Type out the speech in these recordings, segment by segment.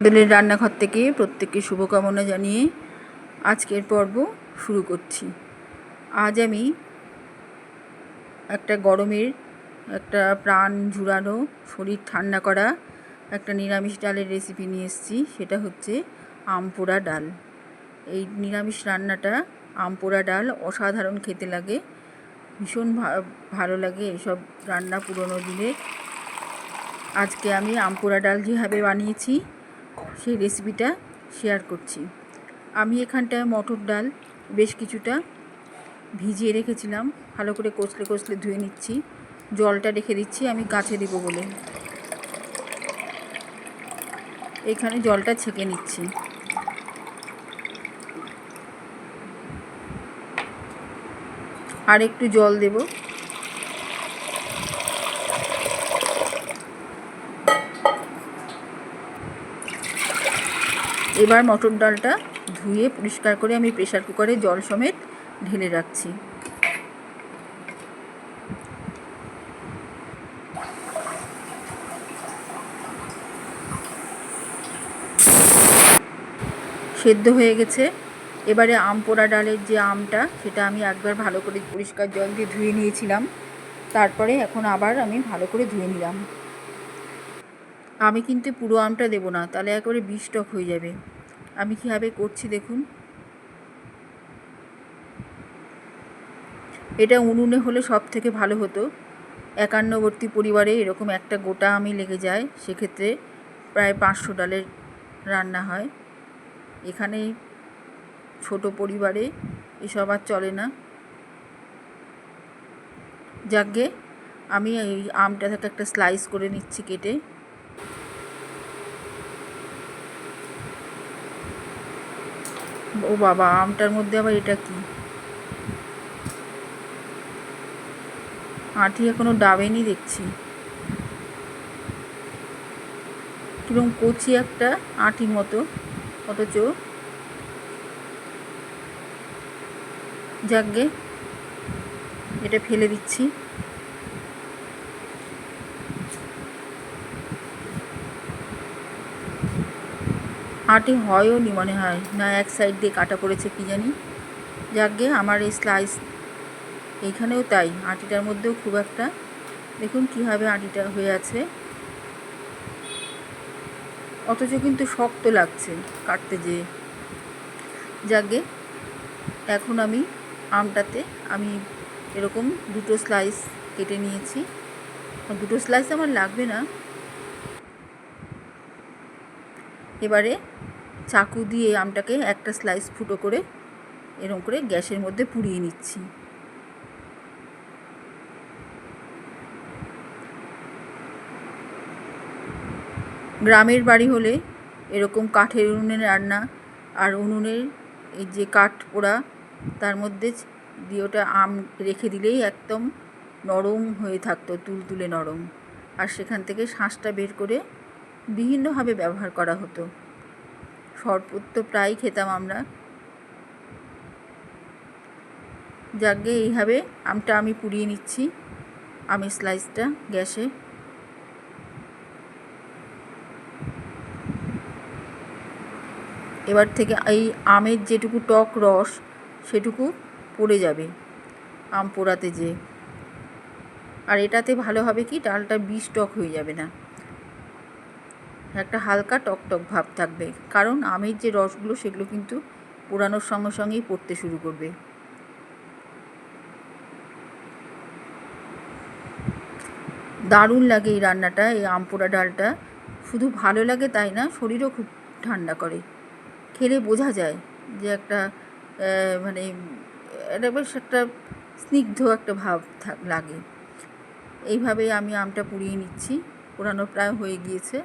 হোটেলের রান্নাঘর থেকে প্রত্যেককে শুভকামনা জানিয়ে আজকের পর্ব শুরু করছি। আজ আমি একটা গরমের একটা প্রাণ ঝুরানো শরীর ঠান্ডা করা একটা নিরামিষ ডালের রেসিপি নিয়ে এসেছি, সেটা হচ্ছে আমপোড়া ডাল। এই নিরামিষ রান্নাটা আমপোড়া ডাল অসাধারণ খেতে লাগে, ভীষণ ভালো লাগে এসব রান্না পুরোনো দিনের। আজকে আমি আমপোড়া ডাল যেভাবে বানিয়েছি সেই রেসিপিটা শেয়ার করছি। আমি এখানটায় মটর ডাল, বেশ কিছুটা ভিজিয়ে রেখেছিলাম। ভালো করে কষলে কষলে ধুয়ে নিচ্ছি। জলটা রেখে দিচ্ছি, আমি গাছে দেবো বলে। এখানে জলটা ছেঁকে নিচ্ছি। আর একটু জল দেবো। এবার মটর ডালটা ধুয়ে পরিষ্কার করে আমি প্রেশার কুকারে জল সমেত ঢেলে রাখছি। সেদ্ধ হয়ে গেছে। এবারে আম পোড়া ডালের যে আমটা, সেটা আমি একবার ভালো করে পরিষ্কার জল দিয়ে ধুয়ে নিয়েছিলাম। তারপরে এখন আবার আমি ভালো করে ধুয়ে নিলাম। আমি কিন্তু পুরো আমটা দেবো না, তাহলে একেবারে বিষ টক হয়ে যাবে। আমি কীভাবে করছি দেখুন। এটা উনুনে হলে সব থেকে ভালো হতো। একান্নবর্তী পরিবারে এরকম একটা গোটা আমি লেগে যায়, সেক্ষেত্রে প্রায় পাঁচশো ডালের রান্না হয়। এখানে ছোট পরিবারে এসব আর চলে না। যাকে আমি এই আমটা থেকে একটা স্লাইস করে নিচ্ছি কেটে। ও বাবা, আমটার মধ্যে আবার এটা কি? আঁটি এখনও ডাবেনি দেখছি। কীরকম কচি একটা আঁটির মতো, অথচ। যাকগে এটা ফেলে দিচ্ছি। আটি হয়ও নি মনে হয়। না, এক সাইড দিয়ে কাটা পড়েছে কি জানি। যাকগে, আমার এই স্লাইস এইখানেও তাই। আটিটার মধ্যেও খুব একটা। দেখুন কীভাবে আটিটা হয়ে আছে। অথচ কিন্তু শক্ত লাগছে কাটতে যেয়ে। যাকগে, এখন আমি আমটাতে আমি এরকম দুটো স্লাইস কেটে নিয়েছি। দুটো স্লাইস আমার লাগবে না। এবারে চাকু দিয়ে আমটাকে একটা স্লাইস ফুটো করে এরকম করে গ্যাসের মধ্যে পুড়িয়ে নিচ্ছি। গ্রামের বাড়ি হলে এরকম কাঠের উনুনে রান্না আর উনুনের এই যে কাঠ পোড়া, তার মধ্যে দিয়ে ওটা আম রেখে দিলেই একদম নরম হয়ে থাকতো, তুলতুলে নরম। আর সেখান থেকে শাঁসটা বের করে বিভিন্নভাবে ব্যবহার করা হতো। শরবত তো প্রায়ই খেতাম আমরা। যাকে এইভাবে আমটা আমি পুড়িয়ে নিচ্ছি আমি স্লাইসটা গ্যাসে। এবার থেকে এই আমের যেটুকু টক রস, সেটুকু পড়ে যাবে আম পোড়াতে যে আর এটাতে ভালো হবে কি ডালটা বিষ টক হয়ে যাবে না। একটা হালকা টক টক ভাব থাকবে। কারণ আমের যে রসগুলো, সেগুলো কিন্তু পোড়ানোর সঙ্গে সঙ্গেই পড়তে শুরু করবে। দারুণ লাগে এই রান্নাটা, এই আম পোড়া ডালটা। শুধু ভালো লাগে তাই না, শরীরও খুব ঠান্ডা করে। খেলে বোঝা যায় যে একটা মানে এটা বেশ একটা স্নিগ্ধ একটা ভাব লাগে। এইভাবেই আমি আমটা পুড়িয়ে নিচ্ছি। পোড়ানো প্রায় হয়ে গিয়েছে।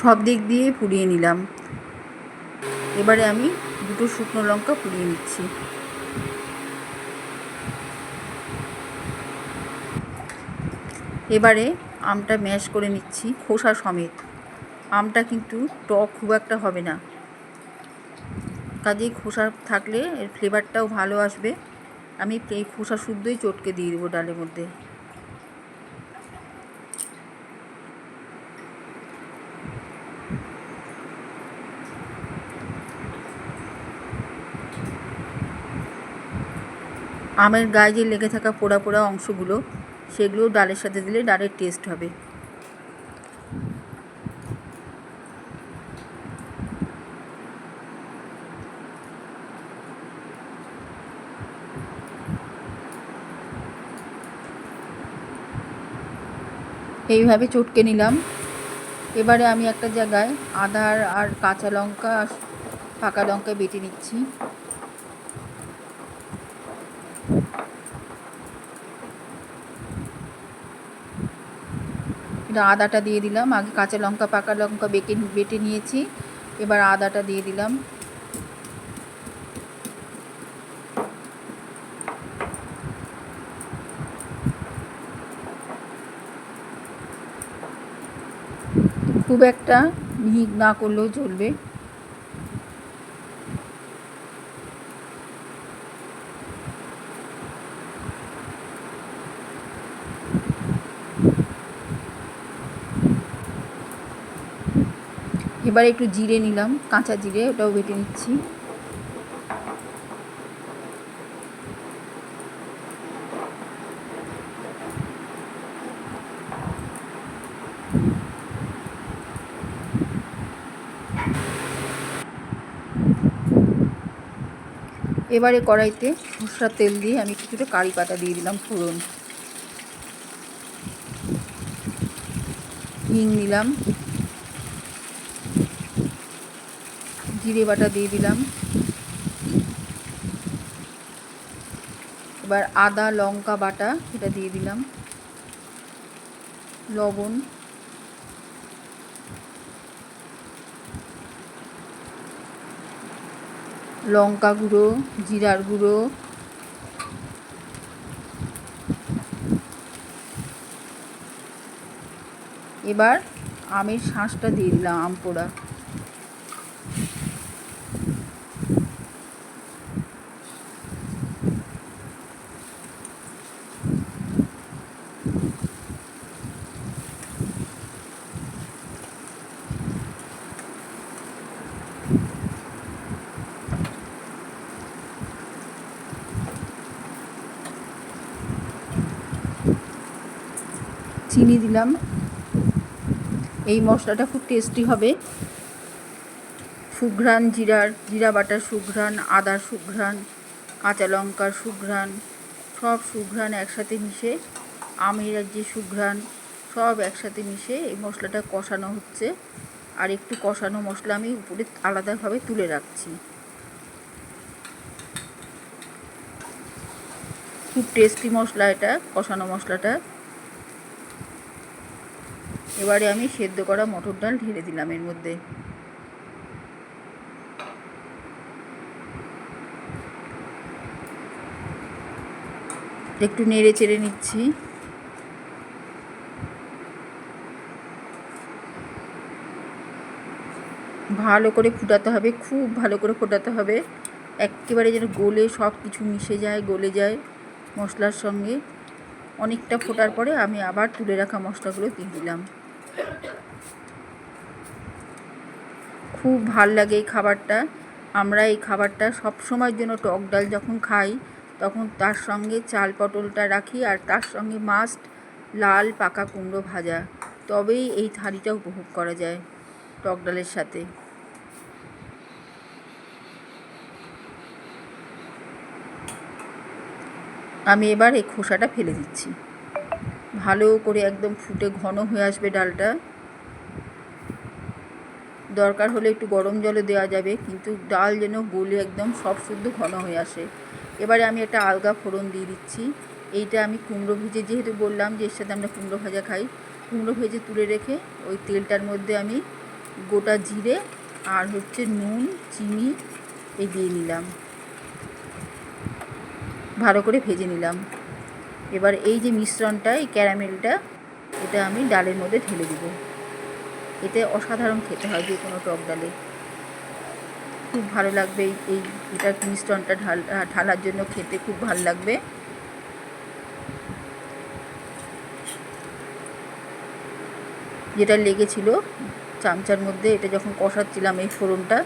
সব দিক দিয়ে পুড়িয়ে নিলাম। এবারে আমি দুটো শুকনো লঙ্কা পুড়িয়ে নিচ্ছি। এবারে আমটা ম্যাশ করে নিচ্ছি খোসা সমেত। আমটা কিন্তু টক খুব একটা হবে না। কাজেই খোসা থাকলে এর ফ্লেভারটাও ভালো আসবে। আমি এই খোসা শুদ্ধই চটকে দিয়ে দেবো ডালের মধ্যে। আমের গায়ে যে লেগে থাকা পোড়া পোড়া অংশগুলো সেগুলো ডালের সাথে দিলে ডালের টেস্ট হবে। এইভাবে চটকে নিলাম। এবারে আমি একটা জায়গায় আদা আর কাঁচা লঙ্কা আর পাকা লঙ্কা বেটে নিচ্ছি। আদাটা দিয়ে দিলাম। আগে কাঁচা লঙ্কা, পাকা লঙ্কা বেটে বেটে নিয়েছি। এবার আদাটা দিয়ে দিলাম। খুব একটা মিহি না করলেও চলবে। এবার একটু জিরে নিলাম, কাঁচা জিরে, ওটাও বেটে নিচ্ছি। এবারে কড়াইতে সরষার তেল দিয়ে আমি কিছুটা কারি পাতা দিয়ে দিলাম ফোড়ন। হিং নিলাম। জিরে বাটা দিয়ে দিলাম। এবার আদা, লঙ্কা বাটা এটা দিয়ে দিলাম। লবণ। লঙ্কা গুঁড়ো, জিরার গুঁড়ো। এবার আমের শাঁসটা দিয়ে দিলাম আম চিনি দিলাম। এই মশলাটা খুব টেস্টি হবে। সুঘ্রাণ জিরার, জিরা বাটার সুঘ্রাণ, আদার সুঘ্রাণ, কাঁচা লঙ্কার সুঘ্রাণ, সব সুঘ্রাণ একসাথে মিশে, আমের যে সুঘ্রাণ, সব একসাথে মিশে এই মশলাটা কষানো হচ্ছে। আর একটু কষানো মশলা আমি উপরে আলাদাভাবে তুলে রাখছি। খুব টেস্টি মশলা এটা, কষানো মশলাটা। এবারে আমি সেদ্ধ করা মটর ডাল ঢেলে দিলাম এর মধ্যে। একটু নেড়ে চেড়ে নিচ্ছি। ভালো করে ফুটাতে হবে, খুব ভালো করে ফোটাতে হবে। একেবারে যেন গলে সব কিছু মিশে যায়, গলে যায় মশলার সঙ্গে। অনেকটা ফোটার পরে আমি আবার তুলে রাখা মশলাগুলো দিয়ে দিলাম। খুব ভালো লাগে এই খাবারটা। আমরা এই খাবারটা সব সময়ের জন্য টক ডাল যখন খাই, তখন তার সঙ্গে চাল পটলটা রাখি আর তার সঙ্গে মাস্ট লাল পাকা কুমড়ো ভাজা। তবেই এই থালিটা উপভোগ করা যায় টক ডালের সাথে। আমি এবার এই খোসাটা ফেলে দিচ্ছি। ভালো করে একদম ফুটে ঘন হয়ে আসবে ডালটা। দরকার হলে একটু গরম জলে দেওয়া যাবে, কিন্তু ডাল যেন গলে একদম সব শুদ্ধ ঘন হয়ে আসে। এবারে আমি একটা আলগা ফোড়ন দিয়ে দিচ্ছি। এইটা আমি কুমড়ো ভেজে, যেহেতু বললাম যে এর সাথে আমরা কুমড়ো ভাজা খাই, কুমড়ো ভেজে তুলে রেখে ওই তেলটার মধ্যে আমি গোটা জিরে আর হচ্ছে নুন, চিনি, এই দিয়ে নিলাম। ভালো করে ভেজে নিলাম। এবার এই যে মিশ্রণটা, এই ক্যারামেলটা, এটা আমি ডালের মধ্যে ঢেলে দেবো। এতে অসাধারণ খেতে হয় যে কোনো টক ডালে। খুব ভালো লাগবে এই এটা মিশ্রণটা ঢাল ঢালার জন্য খেতে খুব ভালো লাগবে। যেটা লেগেছিল চামচার মধ্যে, এটা যখন কষাচ্ছিলাম এই ফোড়নটা,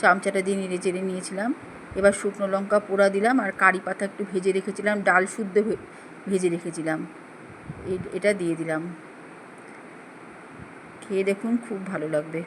চামচাটা দিয়ে নেড়ে চেড়ে নিয়েছিলাম। এবার শুকনো লঙ্কা পোড়া দিলাম আর কারি পাতা একটু ভেজে রেখেছিলাম, ডাল শুদ্ধ ভেজে রেখেছিলাম। এটা দিয়ে দিলাম। খেয়ে দেখুন খুব ভালো লাগবে।